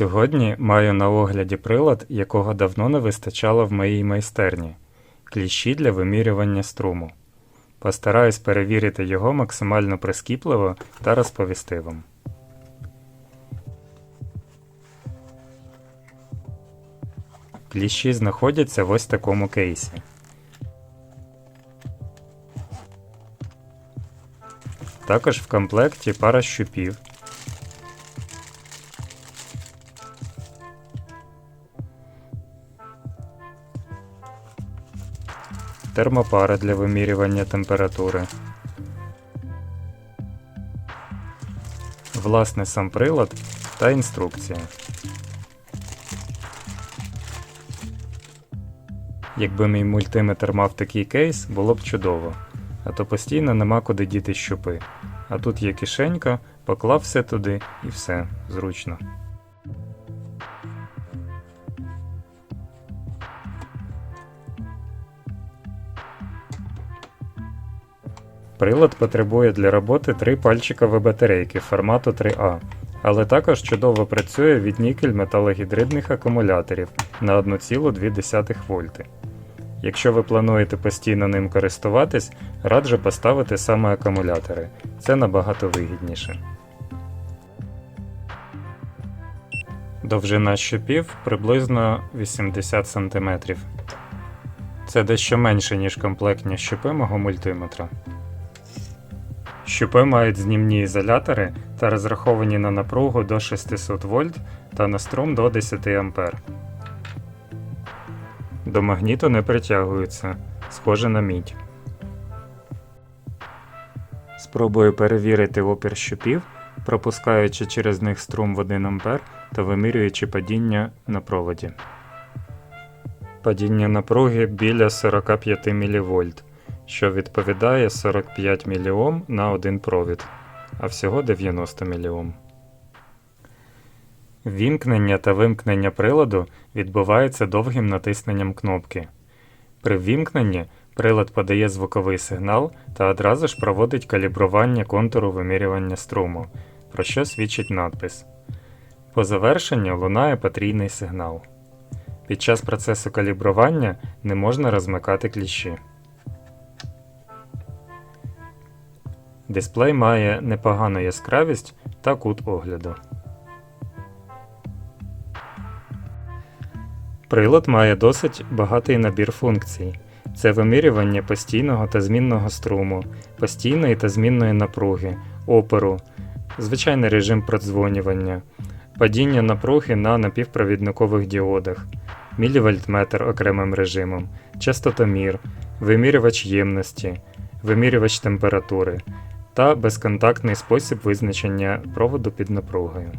Сьогодні маю на огляді прилад, якого давно не вистачало в моїй майстерні кліщі для вимірювання струму. Постараюсь перевірити його максимально прискіпливо та розповісти вам. Кліщі знаходяться в ось такому кейсі. Також в комплекті пара щупів. Термопара для вимірювання температури. Власне сам прилад та інструкція. Якби мій мультиметр мав такий кейс, було б чудово. А то постійно нема куди діти щупи. А тут є кишенька, поклав все туди і все, зручно. Прилад потребує для роботи три пальчикові батарейки формату 3А, але також чудово працює від нікель металогідридних акумуляторів на 1,2 вольти. Якщо ви плануєте постійно ним користуватись, раджу поставити саме акумулятори. Це набагато вигідніше. Довжина щупів приблизно 80 см. Це дещо менше, ніж комплектні щупи мого мультиметра. Щупи мають знімні ізолятори та розраховані на напругу до 600 вольт та на струм до 10 А. До магніту не притягуються, схоже на мідь. Спробую перевірити опір щупів, пропускаючи через них струм в 1 А та вимірюючи падіння на проводі. Падіння напруги біля 45 мВ, що відповідає 45 мОм на один провід, а всього 90 мОм. Вімкнення та вимкнення приладу відбувається довгим натисненням кнопки. При вімкненні прилад подає звуковий сигнал та одразу ж проводить калібрування контуру вимірювання струму, про що свідчить надпис. По завершенню лунає потрійний сигнал. Під час процесу калібрування не можна розмикати кліщі. Дисплей має непогану яскравість та кут огляду. Прилад має досить багатий набір функцій. Це вимірювання постійного та змінного струму, постійної та змінної напруги, опору, звичайний режим продзвонювання, падіння напруги на напівпровідникових діодах, мілівольтметр окремим режимом, частотомір, вимірювач ємності, вимірювач температури та безконтактний спосіб визначення проводу під напругою.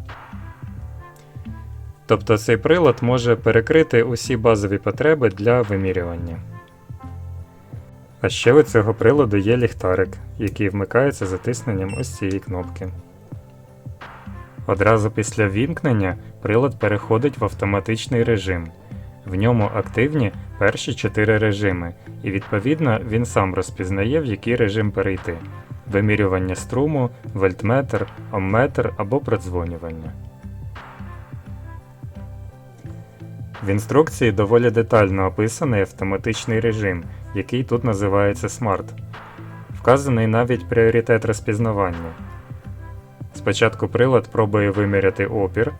Тобто цей прилад може перекрити усі базові потреби для вимірювання. А ще у цього приладу є ліхтарик, який вмикається затисненням ось цієї кнопки. Одразу після вімкнення прилад переходить в автоматичний режим. В ньому активні перші 4 режими, і відповідно він сам розпізнає, в який режим перейти: вимірювання струму, вольтметр, омметр або продзвонювання. В інструкції доволі детально описаний автоматичний режим, який тут називається Smart. Вказаний навіть пріоритет розпізнавання. Спочатку прилад пробує виміряти опір,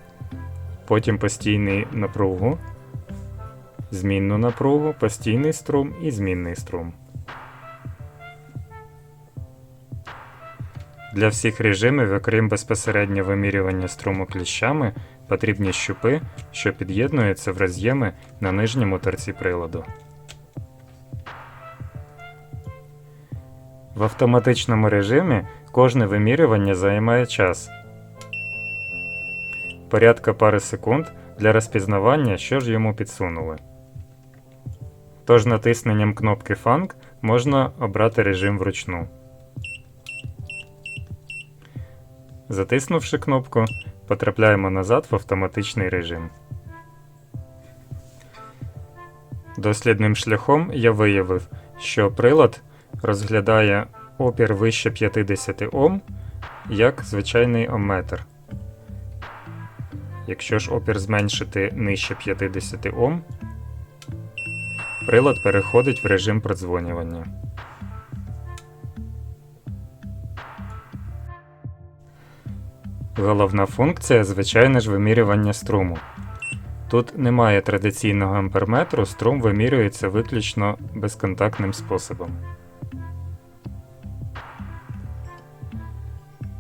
потім постійний напругу, змінну напругу, постійний струм і змінний струм. Для всіх режимів, окрім безпосередньо вимірювання струму кліщами, потрібні щупи, що під'єднуються в роз'єми на нижньому торці приладу. В автоматичному режимі кожне вимірювання займає час. Порядка пари секунд для розпізнавання, що ж йому підсунули. Тож натисненням кнопки Funk можна обрати режим вручну. Затиснувши кнопку, потрапляємо назад в автоматичний режим. Дослідним шляхом я виявив, що прилад розглядає опір вище 50 Ом як звичайний омметр. Якщо ж опір зменшити нижче 50 Ом, прилад переходить в режим продзвонювання. Головна функція звичайне ж вимірювання струму. Тут немає традиційного амперметру, струм вимірюється виключно безконтактним способом.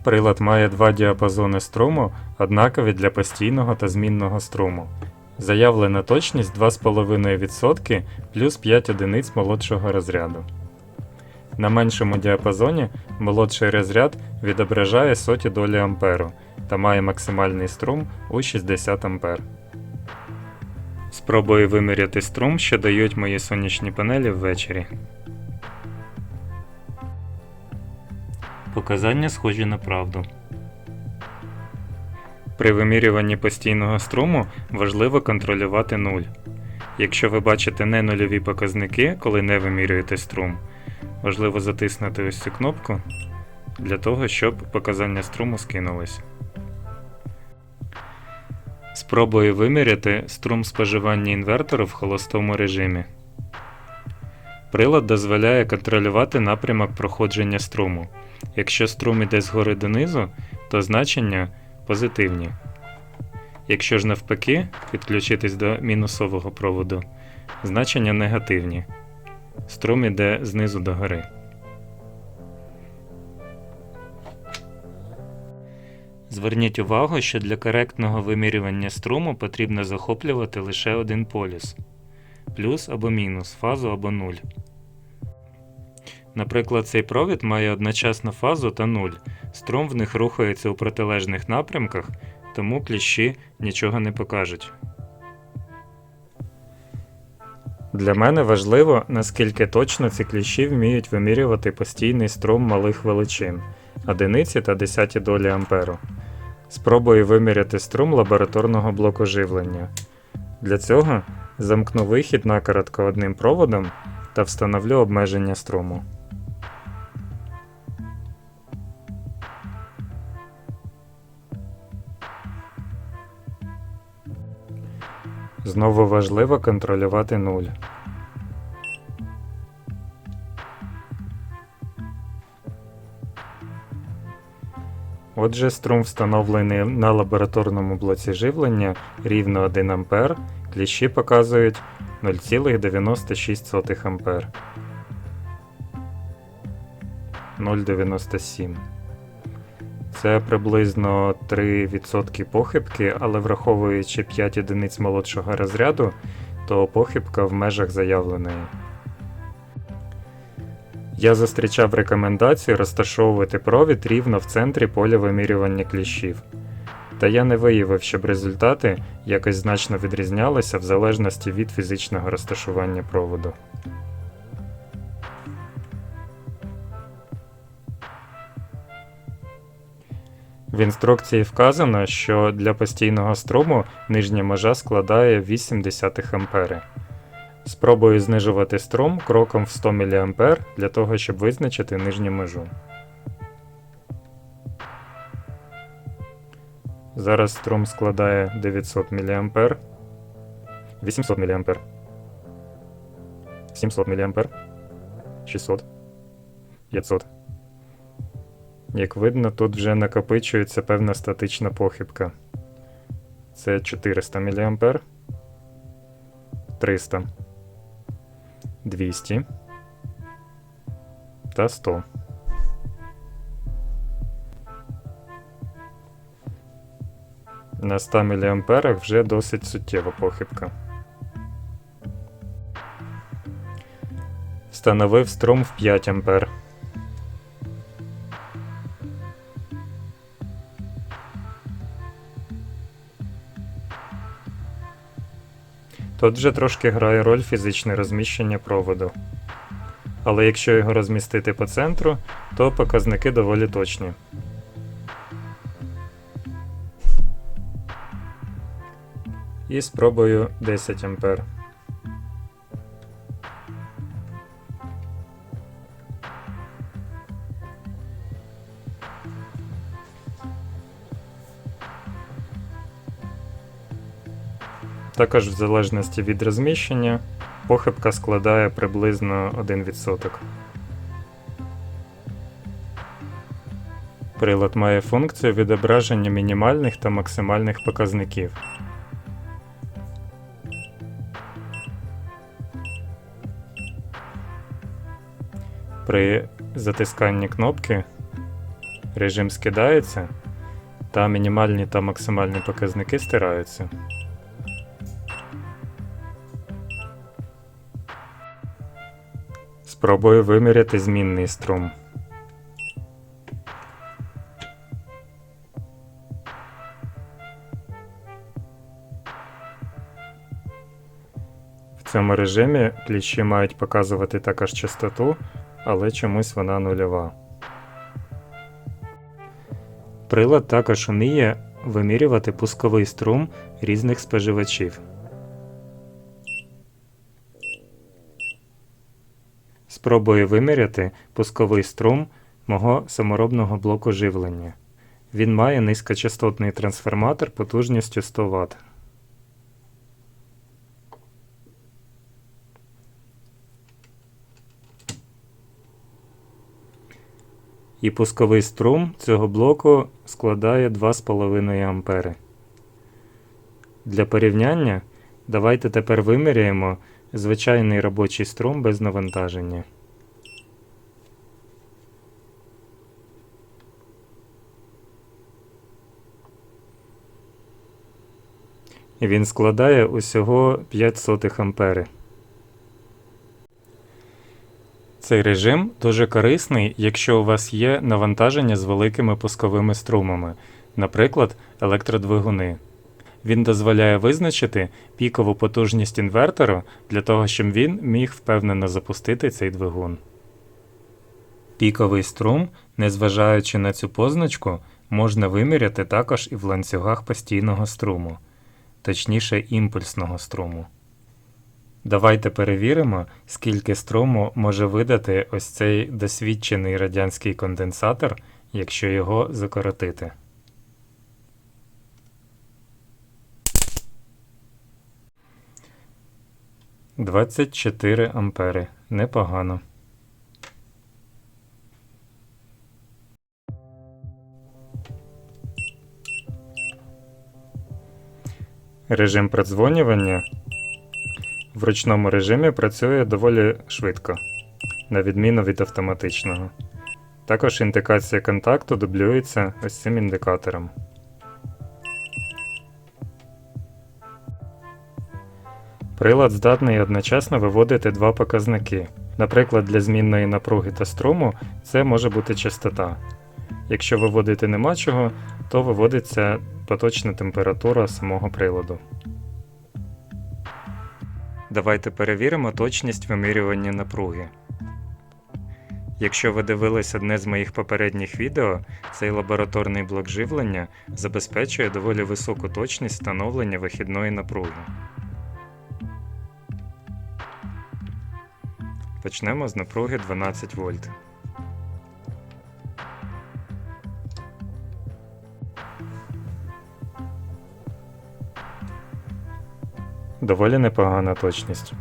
Прилад має два діапазони струму, однакові для постійного та змінного струму. Заявлена точність 2,5% плюс 5 одиниць молодшого розряду. На меншому діапазоні молодший розряд відображає соті долі амперу та має максимальний струм у 60 ампер. Спробую виміряти струм, що дають мої сонячні панелі ввечері. Показання схожі на правду. При вимірюванні постійного струму важливо контролювати нуль. Якщо ви бачите не нульові показники, коли не вимірюєте струм, важливо затиснути ось цю кнопку для того, щоб показання струму скинулись. Спробую виміряти струм споживання інвертору в холостому режимі. Прилад дозволяє контролювати напрямок проходження струму. Якщо струм іде згори донизу, то значення позитивні. Якщо ж навпаки підключитись до мінусового проводу, значення негативні. Струм іде знизу до гори. Зверніть увагу, що для коректного вимірювання струму потрібно захоплювати лише один полюс плюс або мінус, фазу або нуль. Наприклад, цей провід має одночасно фазу та нуль. Струм в них рухається у протилежних напрямках, тому кліщі нічого не покажуть. Для мене важливо, наскільки точно ці кліщі вміють вимірювати постійний струм малих величин одиниці та десяті долі амперу. Спробую виміряти струм лабораторного блоку живлення. Для цього замкну вихід на короткоодним проводом та встановлю обмеження струму. Знову важливо контролювати нуль. Отже, струм встановлений на лабораторному блоці живлення рівно 1 А, кліщі показують 0,96 А. 0,97. Це приблизно 3% похибки, але враховуючи 5 одиниць молодшого розряду, то похибка в межах заявленої. Я зустрічав рекомендацію розташовувати провід рівно в центрі поля вимірювання кліщів. Та я не виявив, щоб результати якось значно відрізнялися в залежності від фізичного розташування проводу. В інструкції вказано, що для постійного струму нижня межа складає 0,8 А. Спробую знижувати струм кроком в 100 мА для того, щоб визначити нижню межу. Зараз струм складає 900 мА. 800 мА. 700 мА. 600. 500. Як видно, тут вже накопичується певна статична похибка. Це 400 мА. 300. 200 та 100. На 100 мА вже досить суттєва похибка. Встановив струм в 5 А. Тут вже трошки грає роль фізичне розміщення проводу. Але якщо його розмістити по центру, то показники доволі точні. І спробую 10 А. Також в залежності від розміщення похибка складає приблизно 1%. Прилад має функцію відображення мінімальних та максимальних показників. При затисканні кнопки режим скидається, та мінімальні та максимальні показники стираються. Спробую виміряти змінний струм. В цьому режимі кліщі мають показувати також частоту, але чомусь вона нульова. Прилад також вміє вимірювати пусковий струм різних споживачів. Спробую виміряти пусковий струм мого саморобного блоку живлення. Він має низькочастотний трансформатор потужністю 100 Вт. І пусковий струм цього блоку складає 2,5 А. Для порівняння давайте тепер виміряємо звичайний робочий струм без навантаження. І Він складає усього 0,05 ампери. Цей режим дуже корисний, якщо у вас є навантаження з великими пусковими струмами, наприклад, електродвигуни. Він дозволяє визначити пікову потужність інвертору для того, щоб він міг впевнено запустити цей двигун. Піковий струм, незважаючи на цю позначку, можна виміряти також і в ланцюгах постійного струму, точніше імпульсного струму. Давайте перевіримо, скільки струму може видати ось цей досвідчений радянський конденсатор, якщо його закоротити. Двадцять чотири ампери. Непогано. Режим продзвонювання в ручному режимі працює доволі швидко, на відміну від автоматичного. Також індикація контакту дублюється ось цим індикатором. Прилад здатний одночасно виводити два показники. Наприклад, для змінної напруги та струму це може бути частота. Якщо виводити нема чого, то виводиться поточна температура самого приладу. Давайте перевіримо точність вимірювання напруги. Якщо ви дивились одне з моїх попередніх відео, цей лабораторний блок живлення забезпечує доволі високу точність встановлення вихідної напруги. Почнемо з напруги 12 вольт. Доволі непогана точність.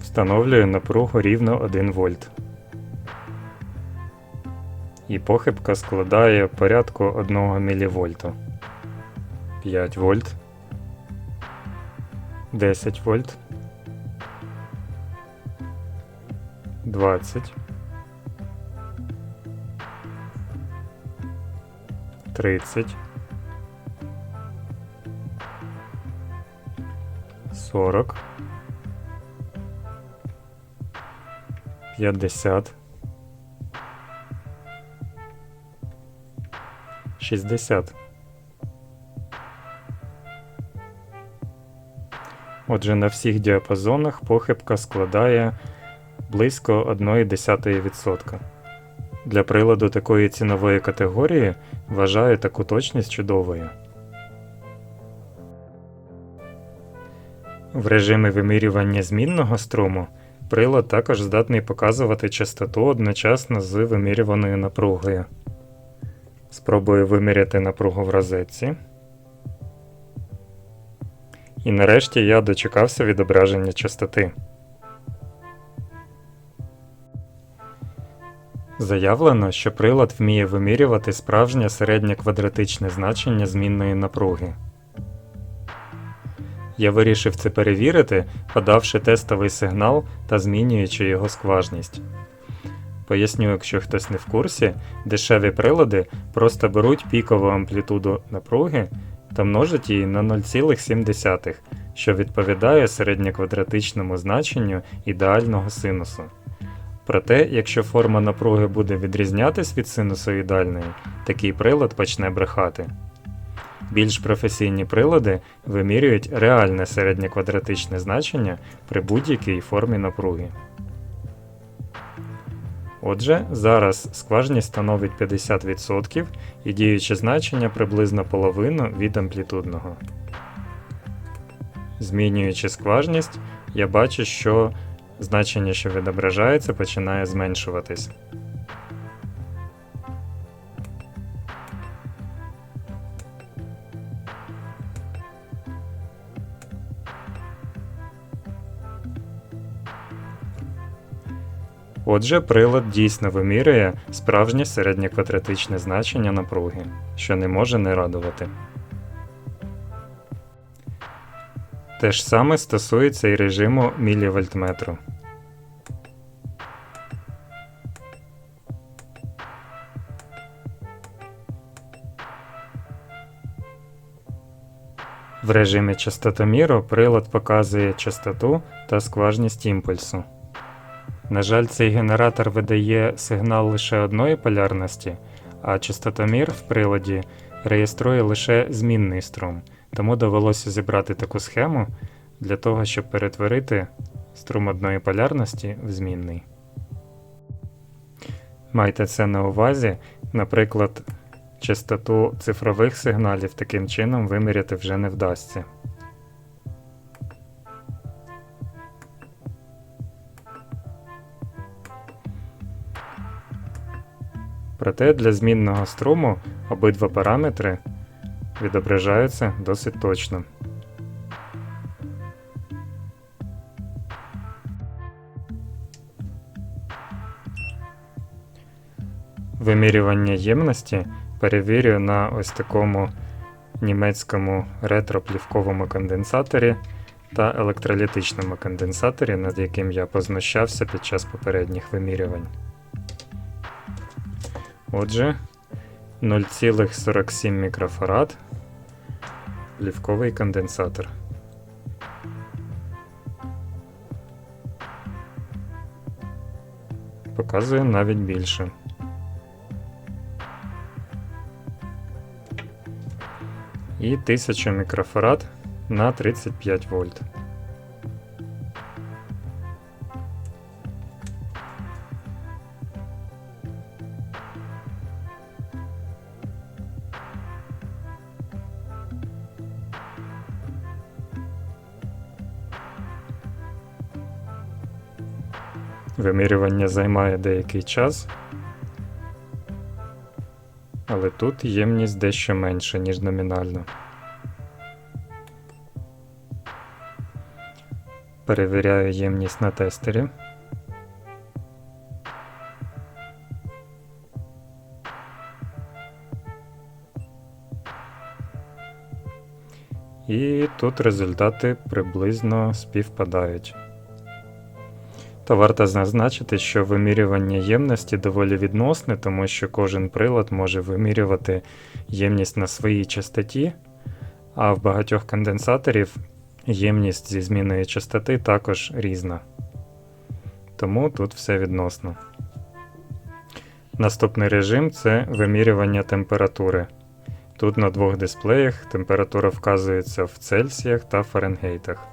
Встановлюю напругу рівно 1 вольт. І похибка складає порядку 1 мВ. 5 вольт. 10 вольт. 20. 30. 40, 50, 60. Отже, на всіх діапазонах похибка складає близько 1,1%. Для приладу такої цінової категорії вважаю таку точність чудовою. В режимі вимірювання змінного струму прилад також здатний показувати частоту одночасно з вимірюваною напругою. Спробую виміряти напругу в розетці. І нарешті я дочекався відображення частоти. Заявлено, що прилад вміє вимірювати справжнє середнє квадратичне значення змінної напруги. Я вирішив це перевірити, подавши тестовий сигнал та змінюючи його скважність. Поясню, якщо хтось не в курсі, дешеві прилади просто беруть пікову амплітуду напруги та множать її на 0,7, що відповідає середньоквадратичному значенню ідеального синусу. Проте, якщо форма напруги буде відрізнятись від синусоїдальної, такий прилад почне брехати. Більш професійні прилади вимірюють реальне середньоквадратичне значення при будь-якій формі напруги. Отже, зараз скважність становить 50% і діюче значення приблизно половину від амплітудного. Змінюючи скважність, я бачу, що значення, що відображається, починає зменшуватись. Отже, прилад дійсно вимірює справжнє середньоквадратичне значення напруги, що не може не радувати. Те ж саме стосується і режиму мілівольтметру. В режимі частотоміру прилад показує частоту та скважність імпульсу. На жаль, цей генератор видає сигнал лише одної полярності, а частотомір в приладі реєструє лише змінний струм, тому довелося зібрати таку схему для того, щоб перетворити струм одної полярності в змінний. Майте це на увазі, наприклад, частоту цифрових сигналів таким чином виміряти вже не вдасться. Проте для змінного струму обидва параметри відображаються досить точно. Вимірювання ємності перевірю на ось такому німецькому ретроплівковому конденсаторі та електролітичному конденсаторі, над яким я познущався під час попередніх вимірювань. Отже, 0,47 мікрофарад плівковий конденсатор. Показує навіть більше. І 1000 мікрофарад на 35 вольт. Вимірювання займає деякий час, але тут ємність дещо менша, ніж номінально. Перевіряю ємність на тестері. І тут результати приблизно співпадають. Та варто зазначити, що вимірювання ємності доволі відносне, тому що кожен прилад може вимірювати ємність на своїй частоті, а в багатьох конденсаторів ємність зі зміною частоти також різна. Тому тут все відносно. Наступний режим це вимірювання температури. Тут на двох дисплеях температура вказується в Цельсіях та Фаренгейтах.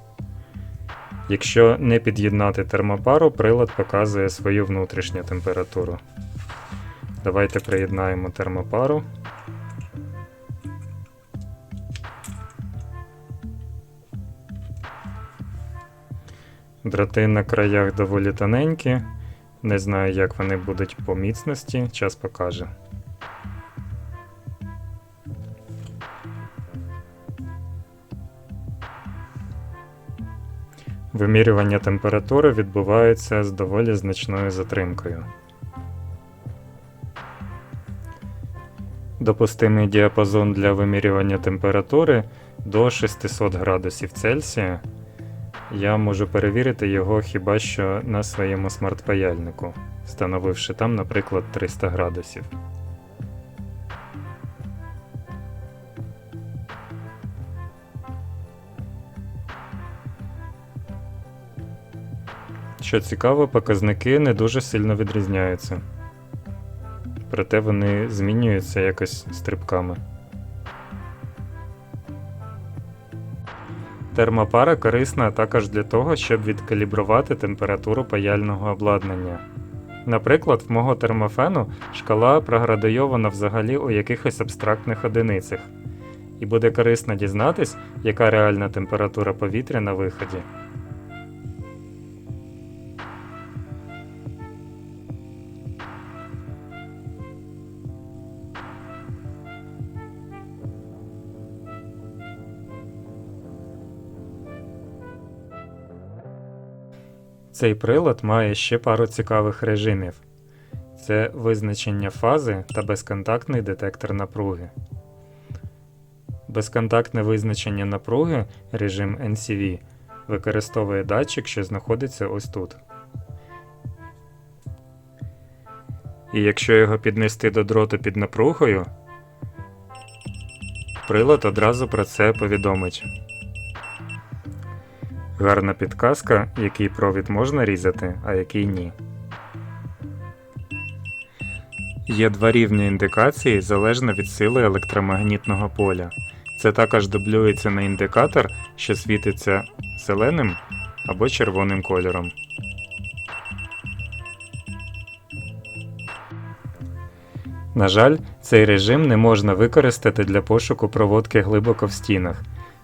Якщо не під'єднати термопару, прилад показує свою внутрішню температуру. Давайте приєднаємо термопару. Дроти на краях доволі тоненькі. Не знаю, як вони будуть по міцності, час покаже. Вимірювання температури відбувається з доволі значною затримкою. Допустимий діапазон для вимірювання температури до 600 градусів Цельсія. Я можу перевірити його хіба що на своєму смарт-паяльнику, встановивши там, наприклад, 300 градусів. Що цікаво, показники не дуже сильно відрізняються. Проте вони змінюються якось стрибками. Термопара корисна також для того, щоб відкалібрувати температуру паяльного обладнання. Наприклад, в мого термофену шкала проградуйована взагалі у якихось абстрактних одиницях, і буде корисно дізнатись, яка реальна температура повітря на виході. Цей прилад має ще пару цікавих режимів: це визначення фази та безконтактний детектор напруги. Безконтактне визначення напруги режим NCV використовує датчик, що знаходиться ось тут. І якщо його піднести до дроту під напругою, прилад одразу про це повідомить. Гарна підказка, який провід можна різати, а який ні. Є два рівні індикації залежно від сили електромагнітного поля. Це також дублюється на індикатор, що світиться зеленим або червоним кольором. На жаль, цей режим не можна використати для пошуку проводки глибоко в стінах.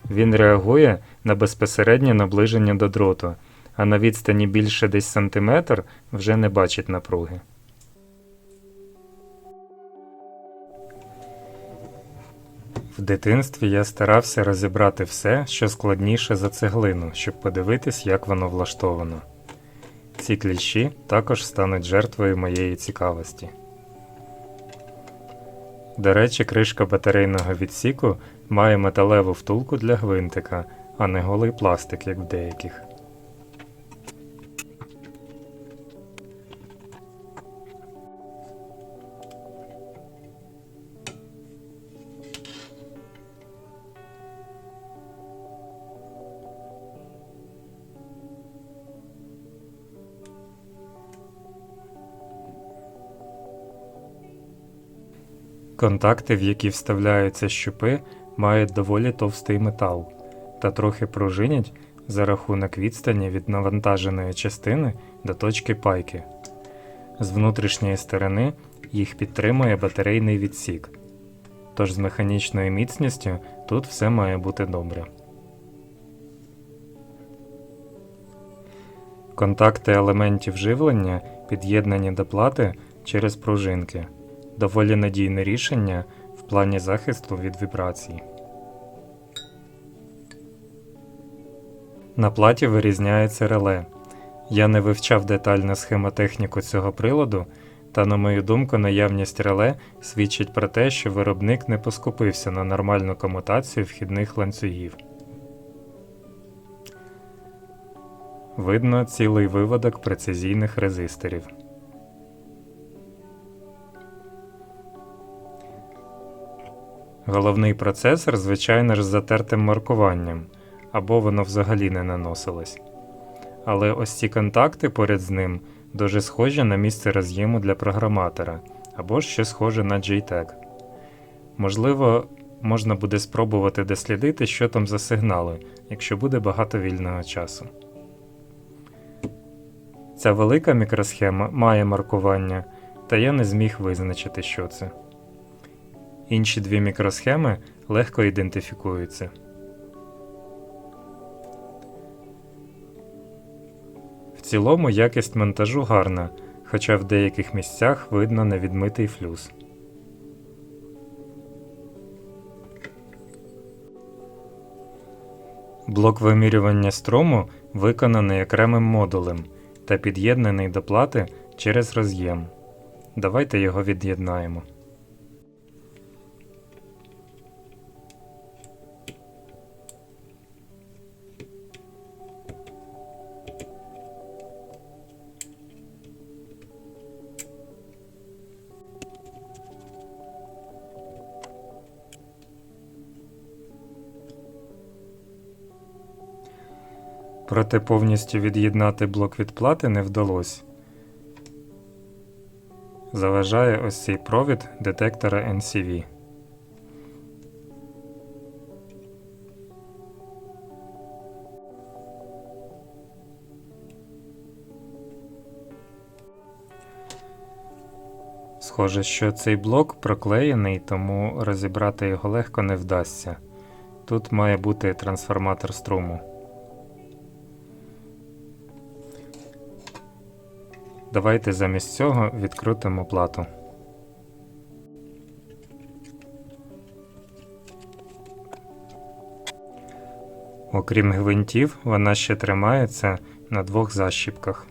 Він реагує на безпосереднє наближення до дроту, а на відстані більше десь сантиметр вже не бачить напруги. В дитинстві я старався розібрати все, що складніше за цеглину, щоб подивитись, як воно влаштовано. Ці кліщі також стануть жертвою моєї цікавості. До речі, кришка батарейного відсіку має металеву втулку для гвинтика, а не голий пластик, як в деяких. Контакти, в які вставляються щупи, мають доволі товстий метал та трохи пружинять за рахунок відстані від навантаженої частини до точки пайки. З внутрішньої сторони їх підтримує батарейний відсік. Тож з механічною міцністю тут все має бути добре. Контакти елементів живлення під'єднані до плати через пружинки. Доволі надійне рішення плані захисту від вібрацій. На платі вирізняється реле. Я не вивчав детально схемотехніку цього приладу, та, на мою думку, наявність реле свідчить про те, що виробник не поскупився на нормальну комутацію вхідних ланцюгів. Видно цілий виводок прецизійних резисторів. Головний процесор, звичайно ж, затертим маркуванням, або воно взагалі не наносилось. Але ось ці контакти поряд з ним дуже схожі на місце роз'єму для програматора, або ще схоже на JTAG. Можливо, можна буде спробувати дослідити, що там за сигнали, якщо буде багато вільного часу. Ця велика мікросхема має маркування, та я не зміг визначити, що це. Інші дві мікросхеми легко ідентифікуються. В цілому якість монтажу гарна, хоча в деяких місцях видно невідмитий флюс. Блок вимірювання струму виконаний окремим модулем та під'єднаний до плати через роз'єм. Давайте його від'єднаємо. Проте повністю від'єднати блок від плати не вдалося. Заважає ось цей провід детектора NCV. Схоже, що цей блок проклеєний, тому розібрати його легко не вдасться. Тут має бути трансформатор струму. Давайте замість цього відкрутимо плату. Окрім гвинтів, вона ще тримається на двох защіпках.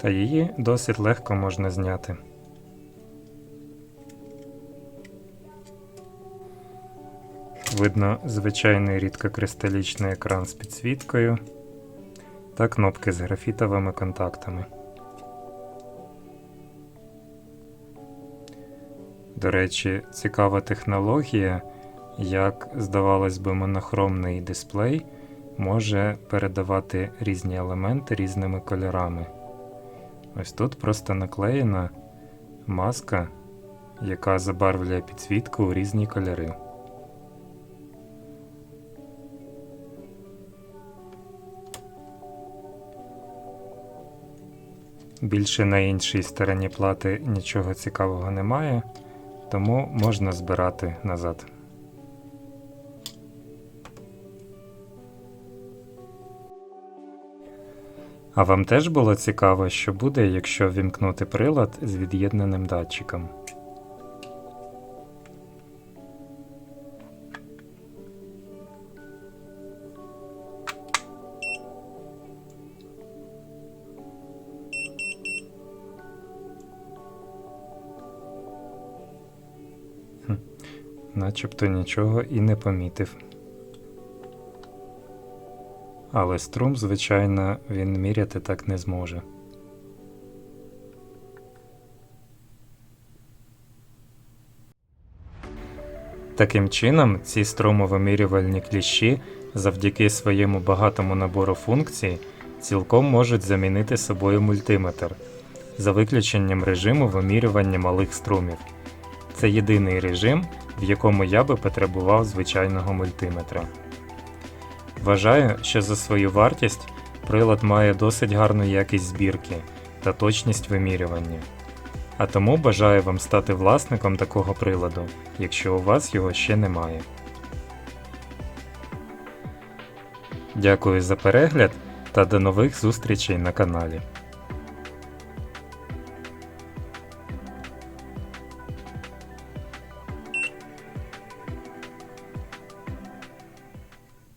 Та її досить легко можна зняти. Видно звичайний рідкокристалічний екран з підсвіткою та кнопки з графітовими контактами. До речі, цікава технологія, як здавалось би, монохромний дисплей може передавати різні елементи різними кольорами. Ось тут просто наклеєна маска, яка забарвлює підсвітку у різні кольори. Більше на іншій стороні плати нічого цікавого немає, тому можна збирати назад. А вам теж було цікаво, що буде, якщо вімкнути прилад з від'єднаним датчиком? Начебто нічого і не помітив. Але струм, звичайно, він міряти так не зможе. Таким чином, ці струмовимірювальні кліщі завдяки своєму багатому набору функцій цілком можуть замінити собою мультиметр за виключенням режиму вимірювання малих струмів. Це єдиний режим, в якому я би потребував звичайного мультиметра. Вважаю, що за свою вартість прилад має досить гарну якість збірки та точність вимірювання. А тому бажаю вам стати власником такого приладу, якщо у вас його ще немає. Дякую за перегляд та до нових зустрічей на каналі.